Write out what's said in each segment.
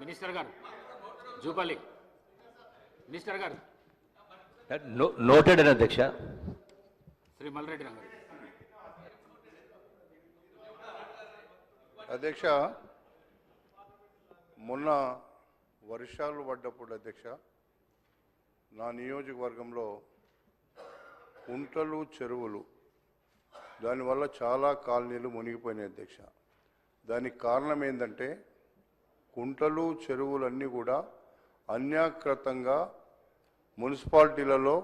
Minister గారు Jupally minister గారు. Noted అని అధ్యక్ష. శ్రీ మల్రెడ్డి రంగారు అధ్యక్ష మొన్న వర్షాలు పడ్డప్పుడు అధ్యక్ష నా నియోజకవర్గంలో కుంటలు చెరువులు దానివల్ల చాలా కాలనీలు మునిగిపోయినాయి అధ్యక్ష. దానికి కారణం ఏంటంటే కుంటలు చెరువులన్నీ కూడా అన్యాకృతంగా మున్సిపాలిటీలలో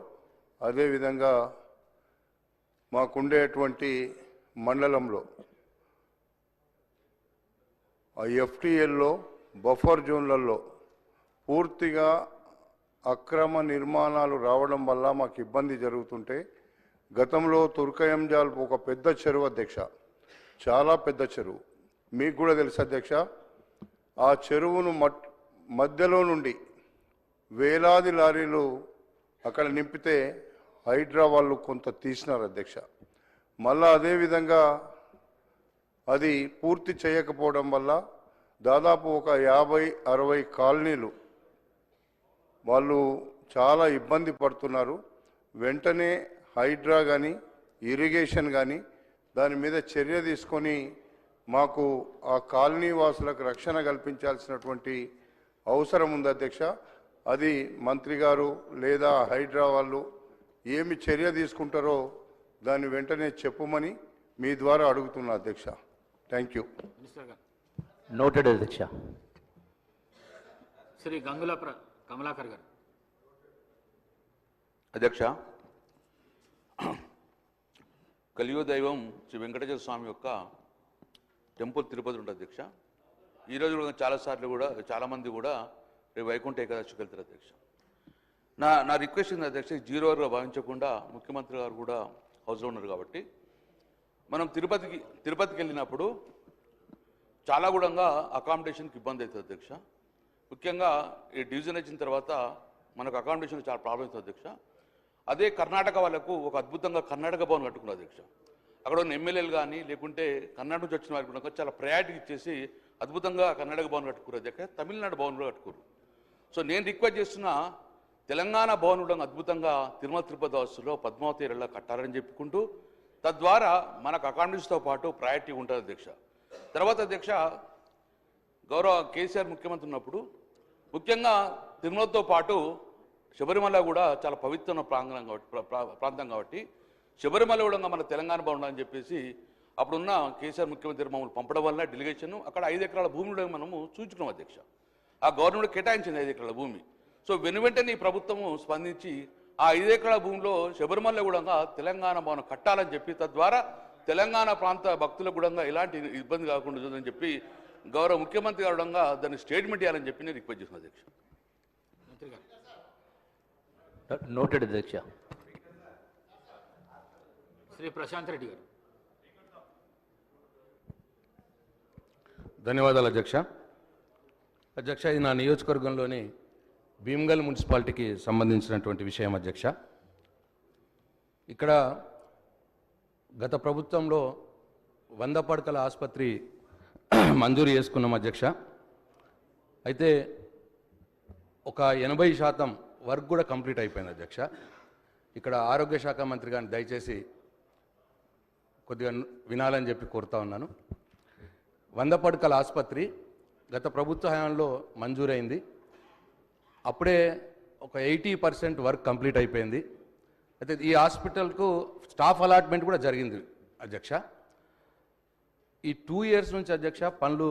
అదేవిధంగా మాకుండేటువంటి మండలంలో ఆ ఎఫ్టీఎల్లో బఫర్ జోన్లలో పూర్తిగా అక్రమ నిర్మాణాలు రావడం వల్ల మాకు ఇబ్బంది జరుగుతుంటే గతంలో తుర్కయంజాల్ ఒక పెద్ద చెరువు అధ్యక్ష చాలా పెద్ద చెరువు మీకు కూడా తెలుసు అధ్యక్ష ఆ చెరువును మట్ మధ్యలో నుండి వేలాది లారీలు అక్కడ నింపితే హైడ్రా వాళ్ళు కొంత తీసినారు అధ్యక్ష. మళ్ళా అదేవిధంగా అది పూర్తి చేయకపోవడం వల్ల దాదాపు ఒక యాభై అరవై కాలనీలు వాళ్ళు చాలా ఇబ్బంది పడుతున్నారు. వెంటనే హైడ్రా కానీ ఇరిగేషన్ కానీ దాని మీద చర్య తీసుకొని మాకు ఆ కాలనీ వాసులకు రక్షణ కల్పించాల్సినటువంటి అవసరం ఉంది అధ్యక్ష. అది మంత్రి గారు లేదా హైడ్రా వాళ్ళు ఏమి చర్య తీసుకుంటారో దాన్ని వెంటనే చెప్పమని మీ ద్వారా అడుగుతున్నా అధ్యక్ష. Thank you. నోటెడ్ అధ్యక్ష. శ్రీ గంగుల ప్ర కమలాకర్ గారు. అధ్యక్ష కలియుగ దైవం శ్రీ వెంకటేశ్వర స్వామి యొక్క టెంపుల్ తిరుపతి ఉంటుంది అధ్యక్ష. ఈ రోజు కూడా చాలాసార్లు కూడా చాలామంది కూడా రేపు వైకుంఠ ఏకాదశికి వెళ్తారు అధ్యక్ష. నా నా రిక్వెస్ట్ ఉంది అధ్యక్ష జీరోగా భావించకుండా ముఖ్యమంత్రి గారు కూడా హౌస్లో ఉన్నారు కాబట్టి మనం తిరుపతికి తిరుపతికి వెళ్ళినప్పుడు చాలా కూడా అకామిడేషన్కి ఇబ్బంది అవుతుంది అధ్యక్ష. ముఖ్యంగా ఈ డివిజన్ వచ్చిన తర్వాత మనకు అకామిడేషన్ చాలా ప్రాబ్లం అవుతుంది అధ్యక్ష. అదే కర్ణాటక వాళ్ళకు ఒక అద్భుతంగా కర్ణాటక భవన్ కట్టుకున్నారు అధ్యక్ష. అక్కడ ఉన్న ఎమ్మెల్యేలు కానీ లేకుంటే కర్ణాటక నుంచి వచ్చిన వారికి కూడా చాలా ప్రయారిటీ ఇచ్చేసి అద్భుతంగా కర్ణాటక భవన్ కట్టుకోరు దగ్గర తమిళనాడు భవన్ కట్టుకోరు సో నేను రిక్వెస్ట్ చేస్తున్న తెలంగాణ భవన్ కూడా అద్భుతంగా తిరుమల తిరుపతి వాసులో పద్మావతి ఏరియాలో కట్టాలని చెప్పుకుంటూ తద్వారా మనకు అకామిడేషన్తో పాటు ప్రయారిటీ ఉంటుంది అధ్యక్ష. తర్వాత అధ్యక్ష గౌరవ కేసీఆర్ ముఖ్యమంత్రి ఉన్నప్పుడు ముఖ్యంగా తిరుమలతో పాటు శబరిమల కూడా చాలా పవిత్రమైన ప్రాంగణం కాబట్టి ప్రా- ప్రాంతం కాబట్టి శబరిమల కూడా మన తెలంగాణ బాగుండాలని చెప్పేసి అప్పుడున్న కేసీఆర్ ముఖ్యమంత్రి మమ్మల్ని పంపడం వల్ల డెలిగేషన్ అక్కడ ఐదు ఎకరాల భూమిలో మనము చూచుకున్నాం అధ్యక్ష. ఆ గవర్నమెంట్ కేటాయించింది ఐదు ఎకరాల భూమి. సో వెను వెంటనే ప్రభుత్వము స్పందించి ఆ ఐదు ఎకరాల భూమిలో శబరిమల కూడా తెలంగాణ భవనం కట్టాలని చెప్పి తద్వారా తెలంగాణ ప్రాంత భక్తులకు కూడా ఎలాంటి ఇబ్బంది కాకుండా ఉంటుందని చెప్పి గౌరవ ముఖ్యమంత్రి గారు దాన్ని స్టేట్మెంట్ ఇవ్వాలని చెప్పి నేను రిక్వెస్ట్ చేస్తున్నాను అధ్యక్ష. నోటెడ్ అధ్యక్ష. శ్రీ ప్రశాంత్ రెడ్డి గారు. ధన్యవాదాలు అధ్యక్ష. అధ్యక్ష ఇది నా నియోజకవర్గంలోని భీమ్గల్ మున్సిపాలిటీకి సంబంధించినటువంటి విషయం అధ్యక్ష. ఇక్కడ గత ప్రభుత్వంలో వంద పడకల ఆసుపత్రి మంజూరు చేసుకున్నాం అధ్యక్ష. అయితే ఒక ఎనభై శాతం వర్క్ కూడా కంప్లీట్ అయిపోయింది అధ్యక్ష. ఇక్కడ ఆరోగ్య శాఖ మంత్రి గారిని దయచేసి కొద్దిగా వినాలని చెప్పి కోరుతా ఉన్నాను. వంద పడకల ఆసుపత్రి గత ప్రభుత్వ హయాంలో మంజూరైంది. అప్పుడే ఒక ఎయిటీ పర్సెంట్ వర్క్ కంప్లీట్ అయిపోయింది. అయితే ఈ హాస్పిటల్కు స్టాఫ్ అలాట్మెంట్ కూడా జరిగింది అధ్యక్ష. ఈ టూ ఇయర్స్ నుంచి అధ్యక్ష పనులు